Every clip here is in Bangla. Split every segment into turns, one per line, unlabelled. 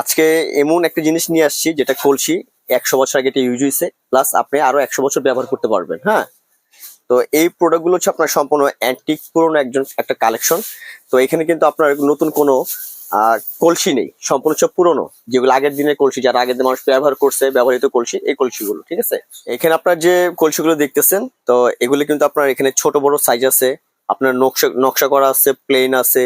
আজকে এমন একটা জিনিস নিয়ে আসছি, যেটা কলসি একশো বছর আগে এটা ইউজ হয়েছে প্লাস আপনি আরও একশো বছর ব্যবহার করতে পারবেন হ্যাঁ? তো এই প্রোডাক্টগুলো হচ্ছে আপনার সম্পূর্ণ অ্যান্টিক পুরনো একজন, একটা কালেকশন তো এখানে কিন্তু আপনার নতুন কোনো কলসি নেই, সম্পূর্ণ সব পুরনো। যেগুলো আগের দিনের কলসি, যারা আগের দিন মানুষ ব্যবহার করছে, ব্যবহৃত কলসি, এই কলসিগুলো, ঠিক আছে? এখানে আপনার যে কলসিগুলো দেখতেছেন, তো এগুলো কিন্তু আপনার এখানে ছোট বড় সাইজ আছে, আপনার নকশা নকশা করা আছে প্লেন আছে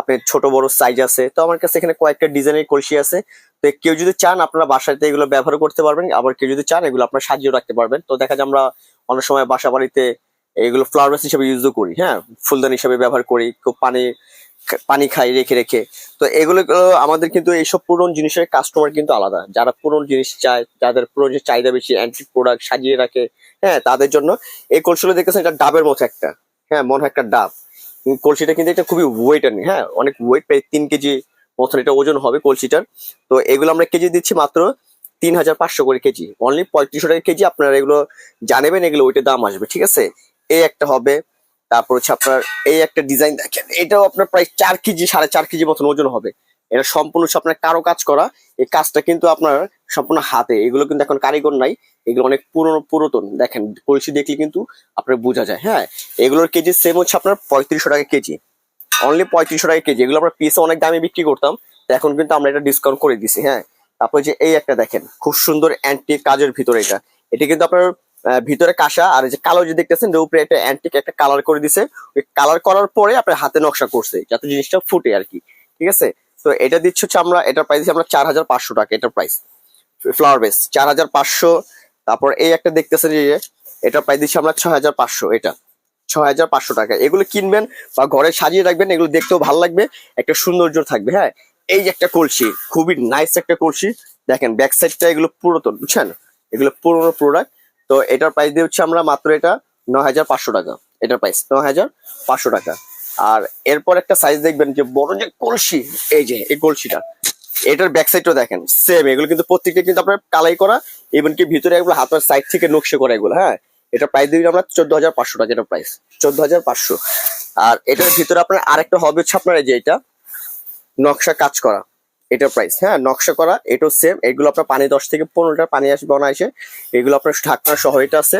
আপনার ছোট, বড় সাইজ আছে। তো আমার কাছে এখানে কয়েকটা ডিজাইনের কলসি আছে। তো কেউ যদি চান, আপনারা বাসাতে এগুলো ব্যবহার করতে পারবেন। আবার কেউ যদি চান, এগুলো আপনার সাজিয়ে রাখতে পারবেন। তো দেখা যায় আমরা অনেক সময় বাসা বাড়িতে এগুলো ফ্লাওয়ার বেস হিসেবে ইউজও করি হ্যাঁ? ফুলদানি হিসেবে ব্যবহার করি খুব পানি পানি খাই রেখে রেখে। তো এগুলো আমাদের কিন্তু এইসব পুরনো জিনিসের কাস্টমার কিন্তু আলাদা। যারা পুরনো জিনিস চায়, যাদের পুরনো চাহিদা বেশি অ্যান্টিক প্রোডাক্ট সাজিয়ে রাখে হ্যাঁ? তাদের জন্য এই কলসিগুলো দেখেছেন, এটা ডাবের মতো একটা হ্যাঁ? মনে হয় একটা ডাব। কলসিটা কিন্তু এটা খুবই ওয়েট আনি হ্যাঁ? অনেক ওয়েট প্রায় তিন কেজি মতন এটা ওজন হবে কলসিটার। তো এগুলো আমরা কেজি দিচ্ছি মাত্র তিন হাজার পাঁচশো করে কেজি। অনলি পঁয়ত্রিশশো টাকা কেজি আপনারা এগুলো জানাবেন, এগুলো ওইটা দাম আসবে, ঠিক আছে? এই একটা হবে, তারপর হচ্ছে আপনার এই একটা ডিজাইন দেখেন, এটাও আপনার প্রায় চার কেজি, সাড়ে চার কেজি মতন ওজন হবে। এটা সম্পূর্ণ আপনার কারও কাজ করা। এই কাজটা কিন্তু আপনার সম্পূর্ণ হাতে। এগুলো কিন্তু এখন কারিগর নাই। এগুলো অনেক পুরনো, পুরাতন। দেখেন, কলসি দেখলে কিন্তু আপনার বোঝা যায় হ্যাঁ? এগুলোর কেজি সেম হচ্ছে আপনার পঁয়ত্রিশশো টাকা কেজি। অনলি পঁয়ত্রিশশো টাকা কেজি। এগুলো আমরা পিসে অনেক দামে বিক্রি করতাম। এখন কিন্তু আমরা এটা ডিসকাউন্ট করে দিছি হ্যাঁ? তারপর যে এই একটা দেখেন, খুব সুন্দর অ্যান্টিক কাজের ভিতরে এটা। এটা কিন্তু আপনার ভিতরে কাঁসা আর যে কালো যে দেখতেছেন উপরে একটা অ্যান্টিক একটা কালার করে দিছে। ওই কালার করার পরে আপনার হাতে নকশা করছে, যাতে জিনিসটা ফুটে আর কি। ঠিক আছে? তো এটা দিচ্ছে হচ্ছে আমরা এটার প্রাইস আমরা চার হাজার পাঁচশো টাকা এটার প্রাইস ফ্লাওয়ার বেস চার হাজার পাঁচশো, তারপর এই একটা দেখতেছেন যে এটার প্রাইস দিচ্ছি আমরা ছয় হাজার পাঁচশো এটা। ছয় হাজার পাঁচশো টাকা। এগুলো কিনবেন বা ঘরে সাজিয়ে রাখবেন, এগুলো দেখতেও ভালো লাগবে, একটা সৌন্দর্য থাকবে হ্যাঁ? এই যে একটা কলসি, খুবই নাইস একটা কলসি। দেখেন ব্যাক সাইডটা এগুলো পুরাতন, বুঝছেন? এগুলো পুরোনো প্রোডাক্ট তো এটার প্রাইস দিয়ে হচ্ছে আমরা মাত্র এটা ন হাজার পাঁচশো টাকা। এটার প্রাইস নয় হাজার পাঁচশো টাকা। আর এরপর একটা সাইজ দেখবেন যে বড় যে কলসি, এই যে, এই কলসিটা, এটার ব্যাক সাইডটাও দেখেন সেম এগুলো কিন্তু প্রত্যেকটা কিন্তু আপনার কালাই করা ইভেন কি ভিতরে এগুলো হাতের সাইড থেকে নকশে করা এগুলো হ্যাঁ? এটা প্রাইস দিবি আমরা চোদ্দ হাজার পাঁচশো টাকা এটা প্রাইস চোদ্দ হাজার পাঁচশো। আর এটার ভিতরে আপনার আরেকটা হবে হচ্ছে আপনার এই যে এটা, নকশা কাজ করা এটার প্রাইস হ্যাঁ? নকশা করা, এটাও সেম এগুলো আপনার পানি দশ থেকে পনেরোটা পানি আসবে অনায়াসে এগুলো আপনার ঢাকনা সহ এটা আছে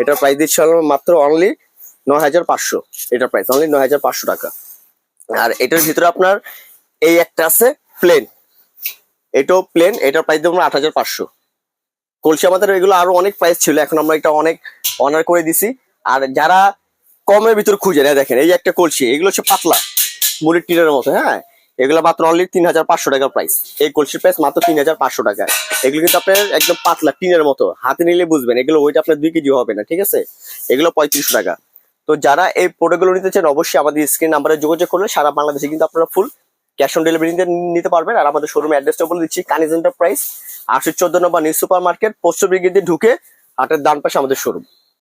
এটার প্রাইস দিচ্ছে মাত্র অনলি নয় হাজার পাঁচশো। এটার প্রাইস অনলি নয় হাজার পাঁচশো টাকা। আর এটার ভিতরে আপনার এই একটা আছে প্লেন এটাও প্লেন এটার প্রাইস দেবো আট হাজার পাঁচশো। কলসি আমাদের এগুলো আরও অনেক প্রাইস ছিল, এখন আমরা এটা অনেক অনার করে দিছি। আর যারা কমের ভিতর খুঁজে নেয়, দেখেন, এই একটা কলসি, এগুলো হচ্ছে পাতলা মুড়ির টিনের মতো হ্যাঁ? এগুলো মাত্র অনলি তিন হাজার পাঁচশো টাকার প্রাইস এই কলসির প্রাইস মাত্র তিন হাজার পাঁচশো টাকা। এগুলো কিন্তু আপনার একদম পাতলা, টিনের মতো। হাতে নিলে বুঝবেন, এগুলো ওইটা আপনার দুই কেজি হবে না, ঠিক আছে? এগুলো পঁয়ত্রিশশো টাকা। তো যারা এই প্রোডাক্টগুলো নিতে চান, অবশ্যই আমাদের স্ক্রিন নাম্বারে যোগাযোগ করলে সারা বাংলাদেশে কিন্তু আপনারা ফুল ক্যাশ অন ডেলিভারি নিতে পারবেন। আর আমাদের শোরুম অ্যাড্রেসটা বলে দিচ্ছি কানিজ এন্টারপ্রাইজ আটশো চোদ্দ number new super market post brigade ঢুকে হাটের ডান পাশে আমাদের শোরুম